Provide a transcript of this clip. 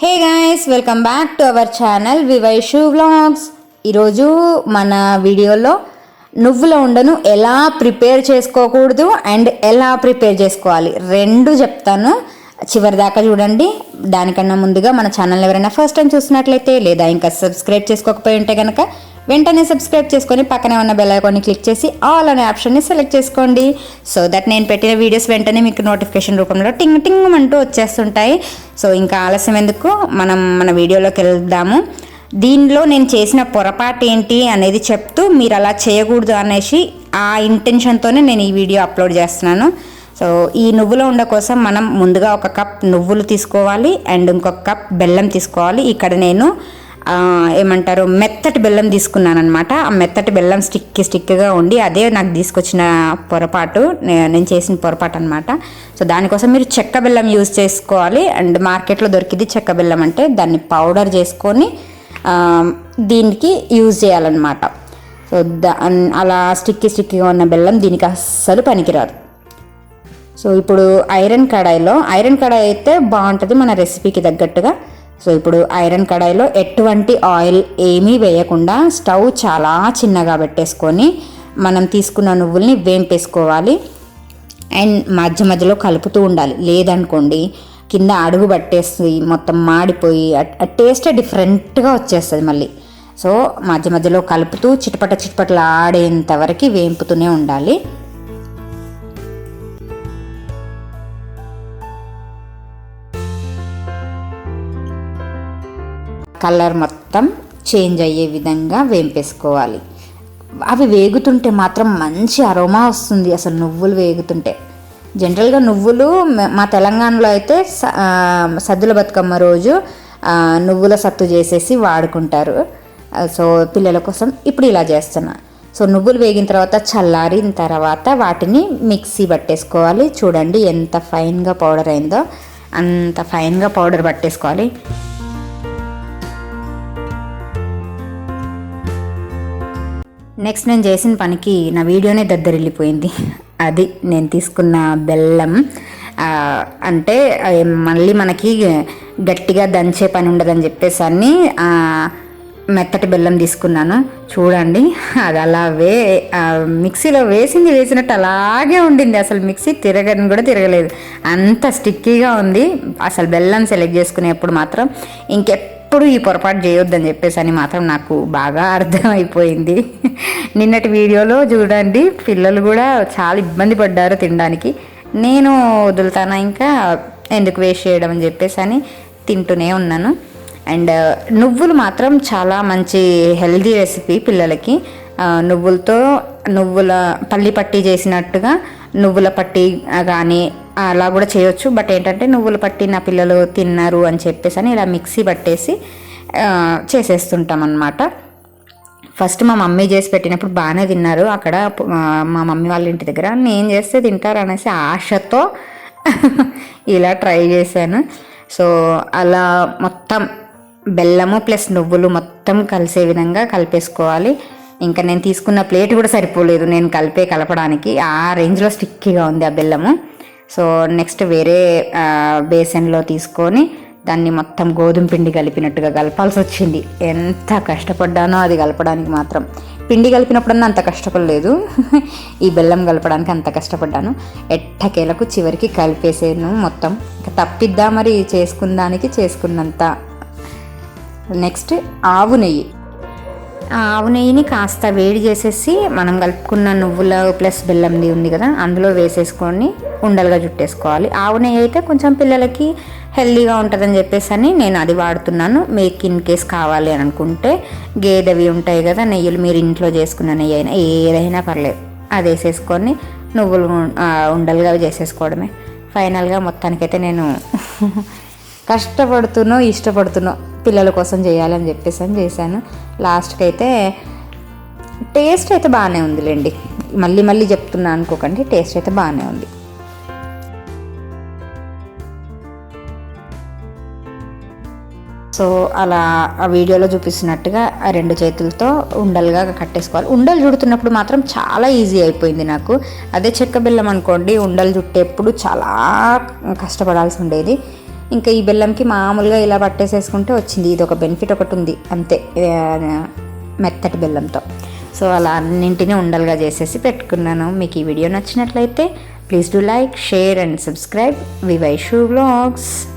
Hey guys welcome back to our channel Vivaishu vlogs. ఈరోజు మన వీడియోలో నువ్వుల ఉండను ఎలా ప్రిపేర్ చేసుకోకూడదు అండ్ ఎలా ప్రిపేర్ చేసుకోవాలి. రెండు చెప్తాను. చివరి దాకా చూడండి. దానికన్నా ముందుగా మన ఛానల్ ఎవరైనా ఫస్ట్ టైం చూసినట్లయితే లేదా ఇంకా సబ్స్క్రైబ్ చేసుకోకపోయి ఉంటే కనుక వెంటనే సబ్స్క్రైబ్ చేసుకొని పక్కనే ఉన్న బెల్ ఐకాన్ని క్లిక్ చేసి ఆల్ అనే ఆప్షన్ని సెలెక్ట్ చేసుకోండి. సో దట్ నేను పెట్టిన వీడియోస్ వెంటనే మీకు నోటిఫికేషన్ రూపంలో టింగ్ టింగ్ అంటూ వచ్చేస్తుంటాయి. సో ఇంకా ఆలస్యం ఎందుకు? మనం మన వీడియోలోకి వెళ్దాము. దీనిలో నేను చేసిన పొరపాటు ఏంటి అనేది చెప్తూ మీరు అలా చేయకూడదు అనేసి ఆ ఇంటెన్షన్తోనే నేను ఈ వీడియో అప్లోడ్ చేస్తున్నాను. సో ఈ నువ్వులో ఉండ కోసం మనం ముందుగా ఒక కప్ నువ్వులు తీసుకోవాలి. అండ్ ఇంకొక కప్ బెల్లం తీసుకోవాలి. ఇక్కడ నేను ఏమంటారు మెత్తటి బెల్లం తీసుకున్నాను అనమాట ఆ మెత్తటి బెల్లం స్టిక్ స్టిక్గా ఉండి అదే నాకు తీసుకొచ్చిన పొరపాటు నేను చేసిన పొరపాటు అనమాట సో దానికోసం మీరు చెక్క బెల్లం యూజ్ చేసుకోవాలి. అండ్ మార్కెట్లో దొరికింది చెక్క బెల్లం అంటే దాన్ని పౌడర్ చేసుకొని దీనికి యూజ్ చేయాలన్నమాట. సో దా అలా స్టిక్కి స్టిక్గా ఉన్న బెల్లం దీనికి అస్సలు పనికిరాదు. సో ఇప్పుడు ఐరన్ కడాయిలో ఐరన్ కడాయి అయితే బాగుంటుంది మన రెసిపీకి తగ్గట్టుగా. సో ఇప్పుడు ఐరన్ కడాయిలో ఎటువంటి ఆయిల్ ఏమీ వేయకుండా స్టవ్ చాలా చిన్నగా పెట్టేసుకొని మనం తీసుకున్న నువ్వుల్ని వేంపేసుకోవాలి. అండ్ మధ్య మధ్యలో కలుపుతూ ఉండాలి. లేదనుకోండి కింద అడుగు పట్టేసి మొత్తం మాడిపోయి టేస్ట్ డిఫరెంట్గా వచ్చేస్తుంది మళ్ళీ. సో మధ్య మధ్యలో కలుపుతూ చిటపట చిటపటలు ఆడేంత వరకు వేంపుతూనే ఉండాలి. కలర్ మొత్తం చేంజ్ అయ్యే విధంగా వేంపేసుకోవాలి. అవి వేగుతుంటే మాత్రం మంచి అరోమా వస్తుంది అసలు నువ్వులు వేగుతుంటే. జనరల్గా నువ్వులు మా తెలంగాణలో అయితే స- సద్దుల బతుకమ్మ రోజు నువ్వుల సత్తు చేసేసి వాడుకుంటారు. సో పిల్లల కోసం ఇప్పుడు ఇలా చేస్తున్నా. సో నువ్వులు వేగిన తర్వాత చల్లారిన తర్వాత వాటిని మిక్సీ పట్టేసుకోవాలి. చూడండి ఎంత ఫైన్గా పౌడర్ అయిందో అంత ఫైన్గా పౌడర్ పట్టేసుకోవాలి. నెక్స్ట్ నేను చేసిన పనికి నా వీడియోనే దద్దరిల్లిపోయింది. అది నేను తీసుకున్న బెల్లం అంటే మళ్ళీ మనకి గట్టిగా దంచే పని ఉండదని చెప్పేసి అన్ని మెత్తటి బెల్లం తీసుకున్నాను. చూడండి అది అలా వే మిక్సీలో వేసింది వేసినట్టు అలాగే ఉండింది. అసలు మిక్సీ తిరగని కూడా తిరగలేదు. అంత స్టిక్కీగా ఉంది. అసలు బెల్లం సెలెక్ట్ చేసుకునేప్పుడు మాత్రం ఇంకెప్పుడు ఎప్పుడు ఈ పొరపాటు చేయొద్దని చెప్పేసి అని మాత్రం నాకు బాగా అర్థమైపోయింది. నిన్నటి వీడియోలో చూడండి పిల్లలు కూడా చాలా ఇబ్బంది పడ్డారు తినడానికి. నేను వదులుతానా ఇంకా? ఎందుకు వేస్ట్ చేయడం అని చెప్పేసి అని తింటూనే ఉన్నాను. అండ్ నువ్వులు మాత్రం చాలా మంచి హెల్దీ రెసిపీ పిల్లలకి. నువ్వులతో నువ్వుల పల్లి పట్టి చేసినట్టుగా నువ్వుల పట్టి కానీ అలా కూడా చేయొచ్చు. బట్ ఏంటంటే నువ్వుల పట్టి నా పిల్లలు తిన్నారు అని చెప్పేసి అని ఇలా మిక్సీ పట్టేసి చేసేస్తుంటాం అన్నమాట ఫస్ట్ మా మమ్మీ చేసి పెట్టినప్పుడు బాగానే తిన్నారు. అక్కడ మా మమ్మీ వాళ్ళ ఇంటి దగ్గర నేను చేస్తే తింటారు అనేసి ఆశతో ఇలా ట్రై చేశాను. సో అలా మొత్తం బెల్లము ప్లస్ నువ్వులు మొత్తం కలిసే విధంగా కలిపేసుకోవాలి. ఇంకా నేను తీసుకున్న ప్లేట్ కూడా సరిపోలేదు. నేను కలిపే కలపడానికి. ఆ రేంజ్లో స్టిక్కీగా ఉంది ఆ బెల్లము. సో నెక్స్ట్ వేరే బేసన్లో తీసుకొని దాన్ని మొత్తం గోధుమ పిండి కలిపినట్టుగా కలపాల్సి వచ్చింది. ఎంత కష్టపడ్డానో అది కలపడానికి మాత్రం. పిండి కలిపినప్పుడన్నా అంత కష్టపడలేదు. ఈ బెల్లం కలపడానికి అంత కష్టపడ్డాను. ఎట్టకేలకు చివరికి కలిపేసాను మొత్తం. ఇంకా తప్పిద్దా మరి చేసుకున్న దానికి చేసుకున్నంత. నెక్స్ట్ ఆవు నెయ్యి. ఆవు నెయ్యిని కాస్త వేడి చేసేసి మనం కలుపుకున్న నువ్వుల ప్లస్ బెల్లంది ఉంది కదా అందులో వేసేసుకొని ఉండలుగా చుట్టేసుకోవాలి. ఆవు నెయ్యి అయితే కొంచెం పిల్లలకి హెల్దీగా ఉంటుందని చెప్పేసి అని నేను అది వాడుతున్నాను. మీకు ఇన్ కేస్ కావాలి అని అనుకుంటే గేదెవి ఉంటాయి కదా నెయ్యిలు మీరు ఇంట్లో చేసుకున్న నెయ్యి అయినా ఏదైనా పర్లేదు. అది వేసేసుకొని నువ్వులు ఉండలుగా చేసేసుకోవడమే. ఫైనల్గా మొత్తానికైతే నేను కష్టపడుతున్నో ఇష్టపడుతున్నో పిల్లల కోసం చేయాలని చెప్పేసి అని చేశాను. లాస్ట్కి అయితే టేస్ట్ అయితే బాగానే ఉందిలేండి. మళ్ళీ మళ్ళీ చెప్తున్నా అనుకోకండి టేస్ట్ అయితే బాగానే ఉంది. సో అలా ఆ వీడియోలో చూపిస్తున్నట్టుగా ఆ రెండు చేతులతో ఉండలుగా కట్టేసుకోవాలి. ఉండలు చుడుతున్నప్పుడు మాత్రం చాలా ఈజీ అయిపోయింది నాకు. అదే చెక్క బెల్లం అనుకోండి ఉండలు చుట్టేప్పుడు చాలా కష్టపడాల్సి ఉండేది. ఇంకా ఈ బెల్లంకి మామూలుగా ఇలా పట్టేసేసుకుంటే వచ్చింది. ఇది ఒక బెనిఫిట్ ఒకటి ఉంది. అంతే. మెత్తటి బెల్లంతో. సో అలా అన్నింటినీ ఉండలుగా చేసేసి పెట్టుకున్నాను. మీకు ఈ వీడియో నచ్చినట్లయితే please do like share and subscribe V Vaishu blogs